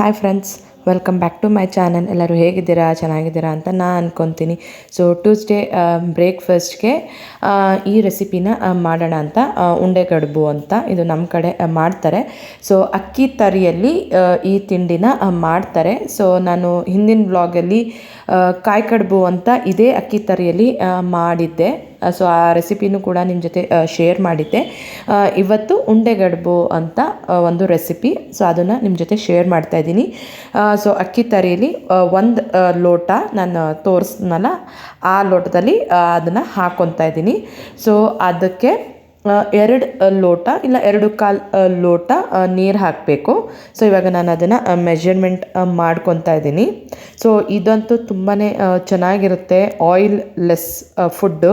Hi friends welcome back to my channel ಎಲ್ಲರೂ ಹೇಗಿದ್ದೀರಾ? ಚೆನ್ನಾಗಿದ್ದೀರಾ ಅಂತ ನಾನು ಅಂದ್ಕೊತೀನಿ ಸೊ ಟ್ಯೂಸ್ಡೇ ಬ್ರೇಕ್ಫಾಸ್ಟ್ಗೆ ಈ ರೆಸಿಪಿನ ಮಾಡೋಣ ಅಂತ ಉಂಡೆ ಕಡುಬು ಅಂತ ಇದು ನಮ್ಮ ಕಡೆ ಮಾಡ್ತಾರೆ. ಸೊ ಅಕ್ಕಿ ತರಿಯಲ್ಲಿ ಈ ತಿಂಡಿನ ಮಾಡ್ತಾರೆ. ಸೊ ನಾನು ಹಿಂದಿನ ಬ್ಲಾಗಲ್ಲಿ ಕಾಯಿ ಕಡುಬು ಅಂತ ಇದೇ ಅಕ್ಕಿ ತರಿಯಲ್ಲಿ ಮಾಡಿದ್ದೆ. ಸೊ ಆ ರೆಸಿಪಿನೂ ಕೂಡ ನಿಮ್ಮ ಜೊತೆ ಶೇರ್ ಮಾಡಿದ್ದೆ. ಇವತ್ತು ಉಂಡೆಗಡ್ಬು ಅಂತ ಒಂದು ರೆಸಿಪಿ ಸೊ ಅದನ್ನು ನಿಮ್ಮ ಜೊತೆ ಶೇರ್ ಮಾಡ್ತಾ ಇದ್ದೀನಿ. ಸೊ ಅಕ್ಕಿ ತರೀಲಿ ಒಂದು ಲೋಟ ನಾನು ತೋರಿಸ್ನಲ್ಲ, ಆ ಲೋಟದಲ್ಲಿ ಅದನ್ನು ಹಾಕ್ಕೊತಾ ಇದ್ದೀನಿ. ಸೊ ಅದಕ್ಕೆ ಎರಡು ಲೋಟ ಇಲ್ಲ ಎರಡು ಕಾಲು ಲೋಟ ನೀರು ಹಾಕಬೇಕು. ಸೊ ಇವಾಗ ನಾನು ಅದನ್ನು ಮೆಜರ್ಮೆಂಟ್ ಮಾಡ್ಕೊತಾ ಇದ್ದೀನಿ. ಸೊ ಇದಂತೂ ತುಂಬಾ ಚೆನ್ನಾಗಿರುತ್ತೆ ಆಯಿಲ್ ಲೆಸ್ ಫುಡ್ಡು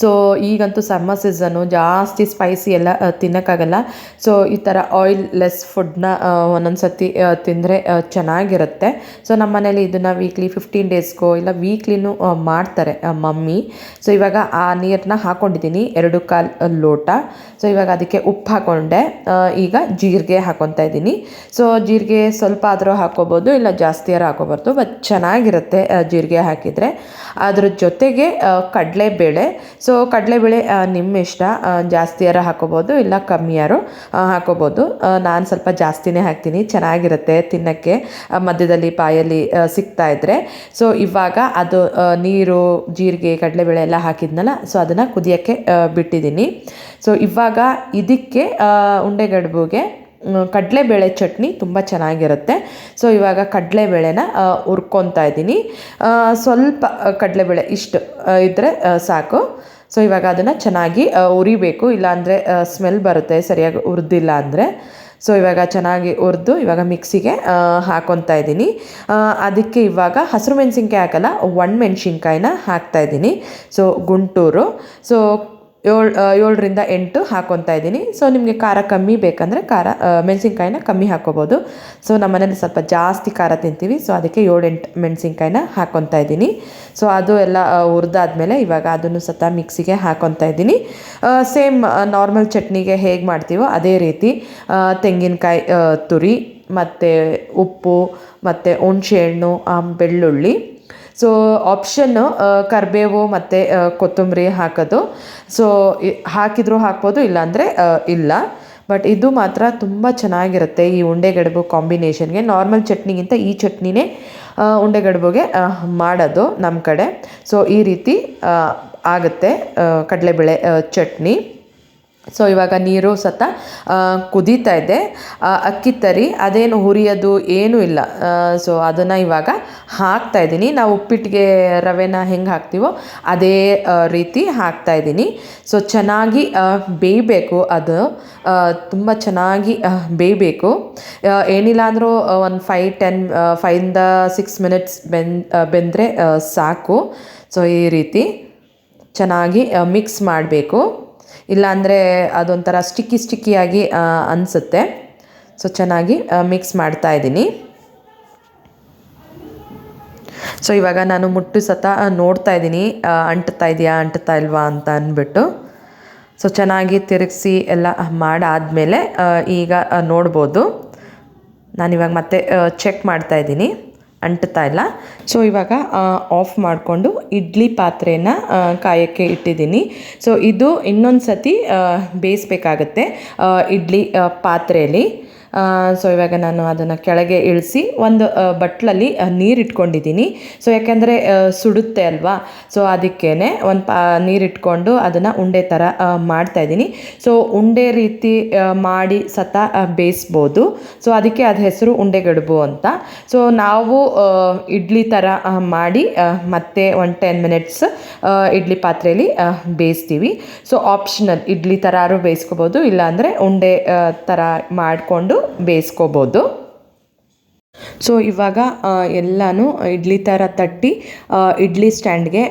ಸೊ ಈಗಂತೂ ಸಮ್ಮರ್ ಸೀಸನ್ನು ಜಾಸ್ತಿ ಸ್ಪೈಸಿ ಎಲ್ಲ ತಿನ್ನೋಕ್ಕಾಗಲ್ಲ. ಸೊ ಈ ಥರ ಆಯಿಲ್ ಲೆಸ್ ಫುಡ್ನ ಒಂದೊಂದು ಆ, ತಿಂದರೆ ಚೆನ್ನಾಗಿರುತ್ತೆ. ಸೊ ನಮ್ಮ ಮನೇಲಿ ಇದನ್ನು ವೀಕ್ಲಿ ಫಿಫ್ಟೀನ್ ಡೇಸ್ಗೋ ಇಲ್ಲ ವೀಕ್ಲಿನೂ ಮಾಡ್ತಾರೆ ಮಮ್ಮಿ. ಸೊ ಇವಾಗ ಆ ನೀರನ್ನ ಹಾಕ್ಕೊಂಡಿದ್ದೀನಿ ಎರಡು ಕಾಲು ಲೋಟ. ಸೊ ಇವಾಗ ಅದಕ್ಕೆ ಉಪ್ಪು ಹಾಕ್ಕೊಂಡೆ ಈಗ ಜೀರಿಗೆ ಹಾಕ್ಕೊತಾ ಇದ್ದೀನಿ. ಸೊ ಜೀರಿಗೆ ಸ್ವಲ್ಪ ಆದರೂ ಹಾಕ್ಕೋಬೋದು ಇಲ್ಲ ಜಾಸ್ತಿಯಾರು ಹಾಕೋಬಾರ್ದು ಬಟ್ ಚೆನ್ನಾಗಿರುತ್ತೆ ಜೀರಿಗೆ ಹಾಕಿದರೆ. ಅದ್ರ ಜೊತೆಗೆ ಕಡಲೆಬೇಳೆ. ಸೊ ಕಡಲೆಬೇಳೆ ನಿಮ್ಮ ಇಷ್ಟ. ಜಾಸ್ತಿಯಾರ ಹಾಕೋಬೋದು, ಇಲ್ಲ ಕಮ್ಮಿಯಾರು ಹಾಕೋಬೋದು. ನಾನು ಸ್ವಲ್ಪ ಜಾಸ್ತಿನೇ ಹಾಕ್ತೀನಿ. ಚೆನ್ನಾಗಿರುತ್ತೆ ತಿನ್ನೋಕ್ಕೆ. ಮಧ್ಯದಲ್ಲಿ, ಪಾಯಲ್ಲಿ ಸಿಗ್ತಾ ಇದ್ದರೆ ಸೊ ಇವಾಗ ಅದು ನೀರು, ಜೀರಿಗೆ ಕಡಲೆಬೇಳೆ ಎಲ್ಲ ಹಾಕಿದ್ನಲ್ಲ ಸೊ ಅದನ್ನು ಕುದಿಯೋಕ್ಕೆ ಬಿಟ್ಟಿದ್ದೀನಿ. ಸೊ ಇವಾಗ ಇದಕ್ಕೆ ಉಂಡೆಗಡ್ಬುಗೆ ಕಡಲೆಬೇಳೆ ಚಟ್ನಿ ತುಂಬ ಚೆನ್ನಾಗಿರುತ್ತೆ. ಸೊ ಇವಾಗ ಕಡಲೆಬೇಳೆನ ಹುರ್ಕೊತಾ ಇದ್ದೀನಿ. ಸ್ವಲ್ಪ ಕಡಲೆಬೇಳೆ ಇಷ್ಟು ಇದ್ದರೆ ಸಾಕು. ಸೊ ಇವಾಗ ಅದನ್ನು ಚೆನ್ನಾಗಿ ಉರಿಬೇಕು. ಇಲ್ಲಾಂದರೆ ಸ್ಮೆಲ್ ಬರುತ್ತೆ, ಸರಿಯಾಗಿ ಹುರಿದಿಲ್ಲ ಅಂದರೆ. ಸೊ ಇವಾಗ ಚೆನ್ನಾಗಿ ಹುರಿದು ಇವಾಗ ಮಿಕ್ಸಿಗೆ ಹಾಕೊತಾ ಇದ್ದೀನಿ. ಅದಕ್ಕೆ ಇವಾಗ ಹಸಿರು ಮೆಣಸಿನ್ಕಾಯಿ ಹಾಕಲ್ಲ ಒಣಮೆಣ್ಸಿನ್ಕಾಯಿನ ಹಾಕ್ತಾ ಇದ್ದೀನಿ. ಸೊ ಗುಂಟೂರು. ಸೊ ಏಳು ಏಳರಿಂದ ಎಂಟು ಹಾಕೊತಾ ಇದ್ದೀನಿ. ಸೊ ನಿಮಗೆ ಖಾರ ಕಮ್ಮಿ ಬೇಕಂದರೆ ಖಾರ ಮೆಣಸಿನ್ಕಾಯಿನ ಕಮ್ಮಿ ಹಾಕೋಬೋದು ಸೊ ನಮ್ಮ ಮನೇಲಿ ಸ್ವಲ್ಪ ಜಾಸ್ತಿ ಖಾರ ತಿಂತೀವಿ. ಸೊ ಅದಕ್ಕೆ ಏಳೆಂಟು ಮೆಣಸಿನ್ಕಾಯಿನ ಹಾಕೊತಾ ಇದ್ದೀನಿ. ಸೊ ಅದು ಎಲ್ಲ ಹುರಿದಾದ್ಮೇಲೆ ಇವಾಗ ಅದನ್ನು ಸತ ಮಿಕ್ಸಿಗೆ ಹಾಕೊತಾ ಇದ್ದೀನಿ. ಸೇಮ್ ನಾರ್ಮಲ್ ಚಟ್ನಿಗೆ ಹೇಗೆ ಮಾಡ್ತೀವೋ ಅದೇ ರೀತಿ ತೆಂಗಿನಕಾಯಿ ತುರಿ, ಮತ್ತು ಉಪ್ಪು, ಮತ್ತು ಹುಣಸೆಹಣ್ಣು ಹಣ್ಣು ಬೆಳ್ಳುಳ್ಳಿ. ಸೊ ಆಪ್ಷನ್ನು ಕರಿಬೇವು ಮತ್ತು ಕೊತ್ತಂಬರಿ ಹಾಕೋದು. ಸೊ ಹಾಕಿದರೂ ಹಾಕ್ಬೋದು, ಇಲ್ಲಾಂದರೆ ಇಲ್ಲ. ಬಟ್ ಇದು ಮಾತ್ರ ತುಂಬ ಚೆನ್ನಾಗಿರುತ್ತೆ ಈ ಉಂಡೆಗಡುಬು ಕಾಂಬಿನೇಷನ್ಗೆ. ನಾರ್ಮಲ್ ಚಟ್ನಿಗಿಂತ ಈ ಚಟ್ನಿನೇ ಉಂಡೆ ಉಂಡೆಗಡುಬುಗೆ ಮಾಡೋದು ನಮ್ಮ ಕಡೆ. ಸೊ ಈ ರೀತಿ ಆಗುತ್ತೆ ಕಡಲೆಬೇಳೆ ಚಟ್ನಿ. ಸೊ ಇವಾಗ ನೀರು ಸತ ಕುದೀತಾ ಇದೆ. ಅಕ್ಕಿ ತರಿ, ಅದೇನು ಹುರಿಯೋದು ಏನೂ ಇಲ್ಲ. ಸೊ ಅದನ್ನು ಇವಾಗ ಹಾಕ್ತಾ ಇದ್ದೀನಿ. ನಾವು ಉಪ್ಪಿಟ್ಟಿಗೆ ರವೆನ ಹೆಂಗೆ ಹಾಕ್ತೀವೋ ಅದೇ ರೀತಿ ಹಾಕ್ತಾ ಇದ್ದೀನಿ. ಸೊ ಚೆನ್ನಾಗಿ ಬೇಯಬೇಕು ಅದು. ತುಂಬ ಚೆನ್ನಾಗಿ ಬೇಯಬೇಕು. ಏನಿಲ್ಲ ಅಂದರೂ ಒಂದು ಫೈವ್ ಟೆನ್ ಫೈವಿಂದ ಸಿಕ್ಸ್ ಮಿನಿಟ್ಸ್ ಬೆನ್ ಬೆಂದರೆ ಸಾಕು. ಸೊ ಈ ರೀತಿ ಚೆನ್ನಾಗಿ ಮಿಕ್ಸ್ ಮಾಡಬೇಕು. ಇಲ್ಲಾಂದರೆ ಅದೊಂಥರ ಸ್ಟಿಕ್ಕಿ ಸ್ಟಿಕ್ಕಿಯಾಗಿ ಅನಿಸುತ್ತೆ. ಸೊ ಚೆನ್ನಾಗಿ ಮಿಕ್ಸ್ ಮಾಡ್ತಾ ಇದ್ದೀನಿ. ಸೊ ಇವಾಗ ನಾನು ಮುಟ್ಟು ಸತ ನೋಡ್ತಾ ಇದ್ದೀನಿ. ಅಂಟ್ತಾ ಇದೆಯಾ, ಅಂಟ್ತಾ ಇಲ್ವಾ ಅಂತ ಅಂದ್ಬಿಟ್ಟು ಸೊ ಚೆನ್ನಾಗಿ ತಿರುಗಿಸಿ ಎಲ್ಲ ಮಾಡಾದಮೇಲೆ ಈಗ ನೋಡ್ಬೋದು. ನೋಡ್ಬೋದು ನಾನಿವಾಗ ಮತ್ತೆ ಚೆಕ್ ಮಾಡ್ತಾ ಇದ್ದೀನಿ. ಅಂಟ್ತಾ ಇಲ್ಲ. ಸೊ ಇವಾಗ ಆಫ್ ಮಾಡಿಕೊಂಡು ಇಡ್ಲಿ ಪಾತ್ರೆನ ಕಾಯೋಕ್ಕೆ ಇಟ್ಟಿದ್ದೀನಿ. ಸೊ ಇದು ಇನ್ನೊಂದು ಸತಿ ಬೇಯಿಸ್ಬೇಕಾಗತ್ತೆ ಇಡ್ಲಿ ಪಾತ್ರೆಯಲ್ಲಿ. ಸೊ ಇವಾಗ ನಾನು ಅದನ್ನು ಕೆಳಗೆ ಇಳಿಸಿ ಒಂದು ಬಟ್ಲಲ್ಲಿ ನೀರು ಇಟ್ಕೊಂಡಿದ್ದೀನಿ. ಸೊ ಯಾಕೆಂದರೆ ಸುಡುತ್ತೆ ಅಲ್ವಾ? ಸೊ ಅದಕ್ಕೇ ಒಂದು ಪಾ ನೀರಿಟ್ಕೊಂಡು ಅದನ್ನು ಉಂಡೆ ಥರ ಆ, ಮಾಡ್ತಾ ಇದ್ದೀನಿ. ಸೊ ಉಂಡೆ ರೀತಿ ಮಾಡಿ ಸತ ಬೇಯಿಸ್ಬೋದು. ಸೊ ಅದಕ್ಕೆ ಅದು ಹೆಸರು ಉಂಡೆಗಡುಬು ಅಂತ. ಸೊ ನಾವು ಇಡ್ಲಿ ಥರ ಮಾಡಿ ಮತ್ತೆ ಒಂದು ಟೆನ್ ಮಿನಿಟ್ಸ್ ಇಡ್ಲಿ ಪಾತ್ರೆಯಲ್ಲಿ ಬೇಯಿಸ್ತೀವಿ. ಸೊ ಆಪ್ಷನಲ್ ಇಡ್ಲಿ ಥರಾರು ಬೇಯಿಸ್ಕೋಬೋದು ಇಲ್ಲಾಂದರೆ ಉಂಡೆ ಥರ ಮಾಡಿಕೊಂಡು ಬೇಯಿಸ್ಕೋಬೋದು. ಸೊ ಇವಾಗ ಎಲ್ಲನೂ ಇಡ್ಲಿ ಥರ ತಟ್ಟಿ ಇಡ್ಲಿ ಸ್ಟ್ಯಾಂಡ್ಗೆ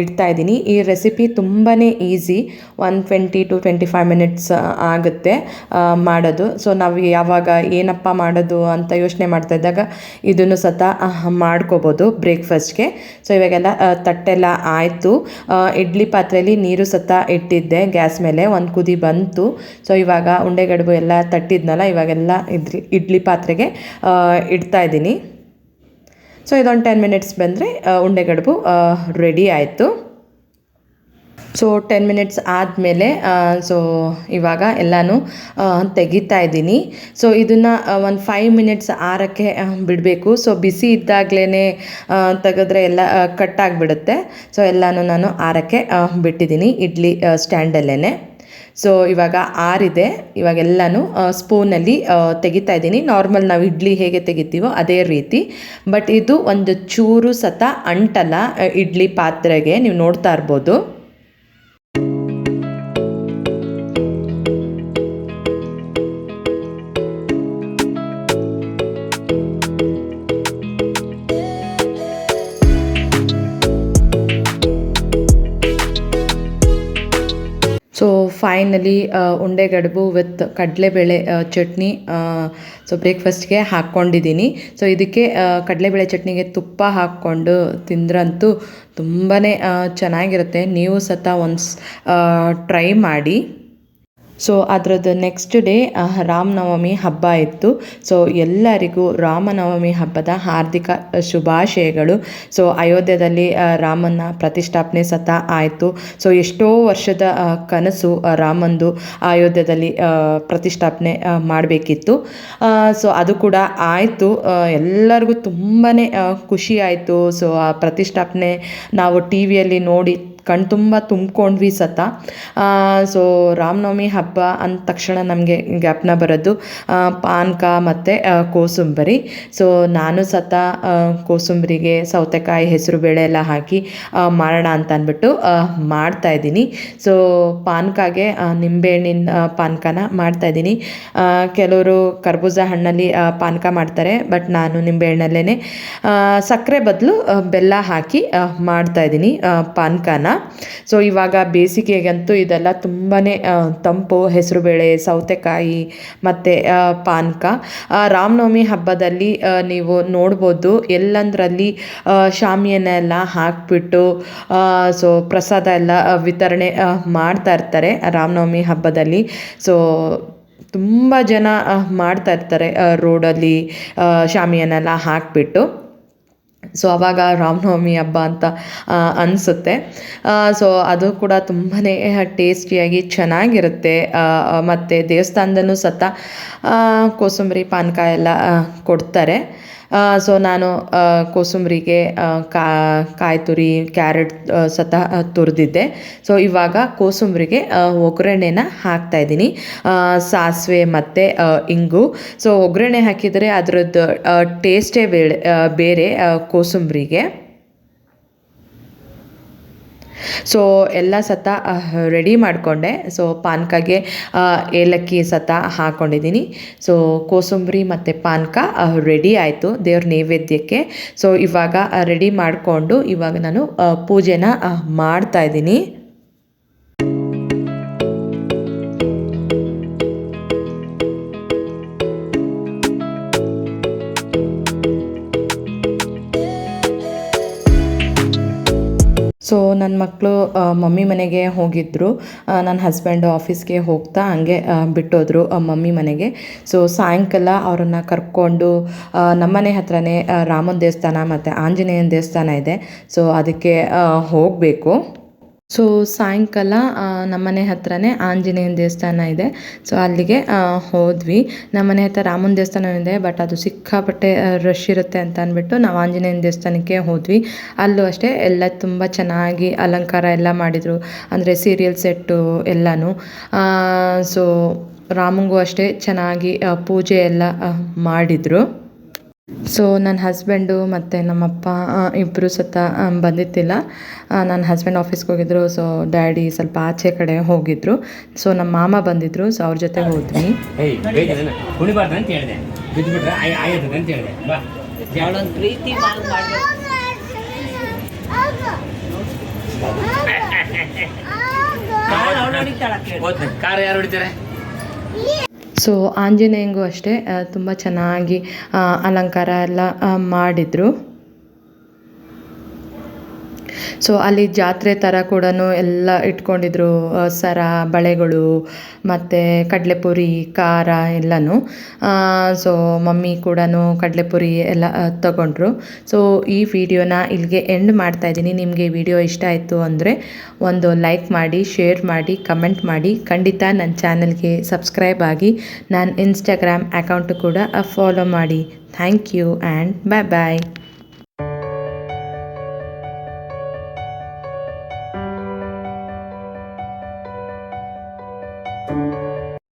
ಇಡ್ತಾ ಇದ್ದೀನಿ. ಈ ರೆಸಿಪಿ ತುಂಬಾ easy one twenty two twenty five minutes ಆಗುತ್ತೆ ಮಾಡೋದು. ಸೊ ನಾವು ಯಾವಾಗ ಏನಪ್ಪ ಮಾಡೋದು ಅಂತ ಯೋಚನೆ ಮಾಡ್ತಾ ಇದ್ದಾಗ, ಇದನ್ನು ಸತ ಮಾಡ್ಕೋಬೋದು ಬ್ರೇಕ್ಫಾಸ್ಟ್ಗೆ ಸೊ ಇವಾಗೆಲ್ಲ ತಟ್ಟೆಲ್ಲ ಆಯಿತು. ಇಡ್ಲಿ ಪಾತ್ರೆಯಲ್ಲಿ ನೀರು ಸತ ಇಟ್ಟಿದ್ದೆ, ಗ್ಯಾಸ್ ಮೇಲೆ. ಒಂದು ಕುದಿ ಬಂತು. ಸೊ ಇವಾಗ ಉಂಡೆಗಡುಬು ಎಲ್ಲ ತಟ್ಟಿದ್ನಲ್ಲ, ಇವಾಗೆಲ್ಲ ಇಡ್ಲಿ ಇಡ್ಲಿ ಪಾತ್ರೆಗೆ ಇಡ್ತಾ ಸೊ ಇದೊಂದು ಟೆನ್ ಮಿನಿಟ್ಸ್ ಬಂದರೆ ಉಂಡೆಗಡುಬು ರೆಡಿ ಆಯಿತು. ಸೊ ಟೆನ್ ಮಿನಿಟ್ಸ್ ಆದಮೇಲೆ ಸೊ ಇವಾಗ ಎಲ್ಲನೂ ತೆಗಿತಾ ಇದ್ದೀನಿ. ಸೊ ಇದನ್ನು ಒಂದು ಫೈವ್ ಮಿನಿಟ್ಸ್ ಆರಕ್ಕೆ ಬಿಡಬೇಕು. ಸೊ ಬಿಸಿ ಇದ್ದಾಗಲೇ ತೆಗೆದ್ರೆ ಎಲ್ಲ ಕಟ್ ಆಗಿಬಿಡುತ್ತೆ. ಸೊ ಎಲ್ಲನೂ ನಾನು ಆರಕ್ಕೆ ಬಿಟ್ಟಿದ್ದೀನಿ, ಇಡ್ಲಿ ಸ್ಟ್ಯಾಂಡಲ್ಲೇ ಸೊ ಇವಾಗ ಆರಿದೆ. ಇವಾಗೆಲ್ಲನೂ ಸ್ಪೂನಲ್ಲಿ ತೆಗಿತಾ ಇದ್ದೀನಿ. ನಾರ್ಮಲ್ ನಾವು ಇಡ್ಲಿ ಹೇಗೆ ತೆಗಿತೀವೋ ಅದೇ ರೀತಿ. ಬಟ್ ಇದು ಒಂದು ಚೂರು ಸತ ಅಂಟಲ್ಲ ಇಡ್ಲಿ ಪಾತ್ರೆಗೆ. ನೀವು ನೋಡ್ತಾ ಇರ್ಬೋದು. ಫೈನಲಿ ಉಂಡೆಗಡುಬು ವಿತ್ ಕಡಲೆಬೇಳೆ ಚಟ್ನಿ ಸೊ ಬ್ರೇಕ್ಫಾಸ್ಟ್ಗೆ ಹಾಕ್ಕೊಂಡಿದ್ದೀನಿ. ಸೊ ಇದಕ್ಕೆ ಕಡಲೆಬೇಳೆ ಚಟ್ನಿಗೆ ತುಪ್ಪ ಹಾಕ್ಕೊಂಡು ತಿಂದ್ರಂತೂ ತುಂಬಾ ಚೆನ್ನಾಗಿರುತ್ತೆ. ನೀವು ಸತ ಒನ್ಸ್ ಟ್ರೈ ಮಾಡಿ. ಸೊ ಅದರದ್ದು ನೆಕ್ಸ್ಟ್ ಡೇ ರಾಮನವಮಿ ಹಬ್ಬ ಇತ್ತು. ಸೊ ಎಲ್ಲರಿಗೂ ರಾಮನವಮಿ ಹಬ್ಬದ ಹಾರ್ದಿಕ ಶುಭಾಶಯಗಳು. ಸೊ ಅಯೋಧ್ಯದಲ್ಲಿ ರಾಮನ ಪ್ರತಿಷ್ಠಾಪನೆ ಸತ ಆಯಿತು. ಸೊ ಎಷ್ಟೋ ವರ್ಷದ ಕನಸು ರಾಮಂದು ಅಯೋಧ್ಯದಲ್ಲಿ ಪ್ರತಿಷ್ಠಾಪನೆ ಮಾಡಬೇಕಿತ್ತು. ಸೊ ಅದು ಕೂಡ ಆಯಿತು. ಎಲ್ಲರಿಗೂ ತುಂಬಾ ಖುಷಿ ಆಯಿತು. ಸೊ ಆ ಪ್ರತಿಷ್ಠಾಪನೆ ನಾವು ಟಿ ವಿಯಲ್ಲಿ ನೋಡಿ ಕಣ್ತುಂಬ ತುಂಬ್ಕೊಂಡ್ವಿ ಸತ. ಸೊ ರಾಮನವಮಿ ಹಬ್ಬ ಅಂದ ತಕ್ಷಣ ನಮಗೆ ಜ್ಞಾಪನ ಬರೋದು ಪಾನಕ ಮತ್ತು ಕೋಸಂಬರಿ. ಸೊ ನಾನು ಸತ ಕೋಸುಂಬರಿಗೆ ಸೌತೆಕಾಯಿ ಹೆಸರುಬೇಳೆ ಎಲ್ಲ ಹಾಕಿ ಮಾಡೋಣ ಅಂತ ಅಂದ್ಬಿಟ್ಟು ಮಾಡ್ತಾಯಿದ್ದೀನಿ ಸೊ ಪಾನಕಾಗೆ ನಿಂಬೆಹಣ್ಣಿನ ಪಾನಕನ ಮಾಡ್ತಾ ಮಾಡ್ತಾಯಿದ್ದೀನಿ ಕೆಲವರು ಕರ್ಬೂಜ ಹಣ್ಣಲ್ಲಿ ಪಾನಕ ಮಾಡ್ತಾರೆ, ಬಟ್ ನಾನು ನಿಂಬೆಹಣ್ಣಲ್ಲೇ ಸಕ್ಕರೆ ಬದಲು ಬೆಲ್ಲ ಹಾಕಿ ಮಾಡ್ತಾ ಮಾಡ್ತಾಯಿದ್ದೀನಿ ಪಾನಕನ. ಸೊ ಇವಾಗ ಬೇಸಿಗೆಗಂತೂ ಇದೆಲ್ಲ ತುಂಬಾ ತಂಪು, ಹೆಸರುಬೇಳೆ, ಸೌತೆಕಾಯಿ, ಮತ್ತು ಪಾನಕ. ರಾಮನವಮಿ ಹಬ್ಬದಲ್ಲಿ ನೀವು ನೋಡ್ಬೋದು ಎಲ್ಲಂದರಲ್ಲಿ ಶಾಮಿಯನ್ನೆಲ್ಲ ಹಾಕ್ಬಿಟ್ಟು ಸೊ ಪ್ರಸಾದ ಎಲ್ಲ ವಿತರಣೆ ಮಾಡ್ತಾ ಇರ್ತಾರೆ ರಾಮನವಮಿ ಹಬ್ಬದಲ್ಲಿ. ಸೊ ತುಂಬ ಜನ ಮಾಡ್ತಾ ಇರ್ತಾರೆ ರೋಡಲ್ಲಿ ಶಾಮಿಯನ್ನೆಲ್ಲ ಹಾಕಿಬಿಟ್ಟು. ಸೊ ಆವಾಗ ರಾಮನವಮಿ ಹಬ್ಬ ಅಂತ ಅನಿಸುತ್ತೆ. ಸೊ ಅದು ಕೂಡ ತುಂಬಾ ಟೇಸ್ಟಿಯಾಗಿ ಚೆನ್ನಾಗಿರುತ್ತೆ. ಮತ್ತು ದೇವಸ್ಥಾನದಲ್ಲೂ ಸತ ಕೋಸಂಬರಿ ಪಾನಕ ಎಲ್ಲ ಕೊಡ್ತಾರೆ. ಸೊ ನಾನು ಕೋಸಂಬರಿಗೆ ಕಾಯಿ ತುರಿ ಕ್ಯಾರೆಟ್ ಸತಃ ತುರಿದಿದ್ದೆ. ಸೊ ಇವಾಗ ಕೋಸಂಬರಿಗೆ ಒಗ್ಗರಣೆನ ಹಾಕ್ತಾಯಿದ್ದೀನಿ ಸಾಸಿವೆ ಮತ್ತು ಇಂಗು. ಸೊ ಒಗ್ಗರಣೆ ಹಾಕಿದರೆ ಅದರದ್ದು ಟೇಸ್ಟೇ ಬೇಳೆ ಬೇರೆ ಕೋಸಂಬರಿಗೆ. ಸೊ ಎಲ್ಲ ಸತ ರೆಡಿ ಮಾಡಿಕೊಂಡೆ. ಸೊ ಪಾನಕಗೆ ಏಲಕ್ಕಿ ಸತ ಹಾಕ್ಕೊಂಡಿದ್ದೀನಿ ಸೊ ಕೋಸಂಬರಿ ಮತ್ತು ಪಾನಕ ರೆಡಿ ಆಯಿತು ದೇವ್ರ ನೈವೇದ್ಯಕ್ಕೆ. ಸೊ ಇವಾಗ ರೆಡಿ ಮಾಡಿಕೊಂಡು ಇವಾಗ ನಾನು ಪೂಜೆನ ಆ, ನನ್ನ ಮಕ್ಕಳು ಮಮ್ಮಿ ಮನೆಗೆ ಹೋಗಿದ್ದರು ನನ್ನ ಹಸ್ಬೆಂಡ್ ಆಫೀಸ್ಗೆ ಹೋಗ್ತಾ ಹಂಗೆ ಬಿಟ್ಟೋದ್ರು ಮಮ್ಮಿ ಮನೆಗೆ. ಸೊ ಸಾಯಂಕಾಲ ಅವರನ್ನು ಕರ್ಕೊಂಡು ನಮ್ಮನೆ ಹತ್ರನೇ ರಾಮನ ದೇವಸ್ಥಾನ ಮತ್ತು ಆಂಜನೇಯನ ದೇವಸ್ಥಾನ ಇದೆ. ಸೊ ಅದಕ್ಕೆ ಹೋಗಬೇಕು. ಸೊ ಸಾಯಂಕಾಲ ನಮ್ಮ ನಮ್ಮನೆ ಹತ್ರನೇ ಆಂಜನೇಯನ ದೇವಸ್ಥಾನ ಇದೆ. ಸೊ ಅಲ್ಲಿಗೆ ಹೋದ್ವಿ. ನಮ್ಮನೆ ಹತ್ರ ರಾಮನ ದೇವಸ್ಥಾನ ಇದೆ ಬಟ್ ಅದು ಸಿಕ್ಕಾಪಟ್ಟೆ ರಶ್ ಇರುತ್ತೆ ಅಂತ ಅಂದ್ಬಿಟ್ಟು ನಾವು ಆಂಜನೇಯನ ದೇವಸ್ಥಾನಕ್ಕೆ ಹೋದ್ವಿ. ಅಲ್ಲೂ ಅಷ್ಟೇ ಎಲ್ಲ ತುಂಬ ಚೆನ್ನಾಗಿ ಅಲಂಕಾರ ಎಲ್ಲ ಮಾಡಿದರು. ಅಂದರೆ ಸೀರಿಯಲ್ ಸೆಟ್ಟು ಎಲ್ಲನೂ. ಸೊ ರಾಮಂಗೂ ಅಷ್ಟೇ ಚೆನ್ನಾಗಿ ಪೂಜೆ ಎಲ್ಲ ಮಾಡಿದರು. ಸೊ ನನ್ನ ಹಸ್ಬೆಂಡು ಮತ್ತು ನಮ್ಮಪ್ಪ ಇಬ್ಬರು ಸತ ಬಂದಿದ್ದಿಲ್ಲ. ನನ್ನ ಹಸ್ಬೆಂಡ್ ಆಫೀಸ್ಗೆ ಹೋಗಿದ್ರು ಸೊ ಡ್ಯಾಡಿ ಸ್ವಲ್ಪ ಆಚೆ ಕಡೆ ಹೋಗಿದ್ರು. ಸೊ ನಮ್ಮ ಮಾಮ ಬಂದಿದ್ರು. ಸೊ ಅವ್ರ ಜೊತೆ ಹೋದ್ವಿ. ಕಾರ್ ಯಾರು ಹೊಡಿತಾರೆ? ಸೊ ಆಂಜನೇಯಂಗೂ ಅಷ್ಟೇ ತುಂಬ ಚೆನ್ನಾಗಿ ಅಲಂಕಾರ ಎಲ್ಲ ಮಾಡಿದರು. ಸೊ ಅಲ್ಲಿ ಜಾತ್ರೆ ಥರ ಕೂಡ ಎಲ್ಲ ಇಟ್ಕೊಂಡಿದ್ರು ಸರ, ಬಳೆಗಳು, ಮತ್ತು ಕಡಲೆಪುರಿ, ಖಾರ ಎಲ್ಲನೂ. ಸೊ ಮಮ್ಮಿ ಕೂಡ ಕಡಲೆಪುರಿ ಎಲ್ಲ ತಗೊಂಡ್ರು. ಸೊ ಈ ವಿಡಿಯೋನ ಇಲ್ಲಿಗೆ ಎಂಡ್ ಮಾಡ್ತಾ ಇದ್ದೀನಿ. ನಿಮಗೆ ವಿಡಿಯೋ ಇಷ್ಟ ಆಯಿತು ಅಂದರೆ ಒಂದು ಲೈಕ್ ಮಾಡಿ ಶೇರ್ ಮಾಡಿ ಕಮೆಂಟ್ ಮಾಡಿ. ಖಂಡಿತ ನನ್ನ ಚಾನಲ್ಗೆ ಸಬ್ಸ್ಕ್ರೈಬ್ ಆಗಿ ನನ್ನ ಇನ್ಸ್ಟಾಗ್ರಾಮ್ ಅಕೌಂಟು ಕೂಡ ಫಾಲೋ ಮಾಡಿ. Thank you and bye bye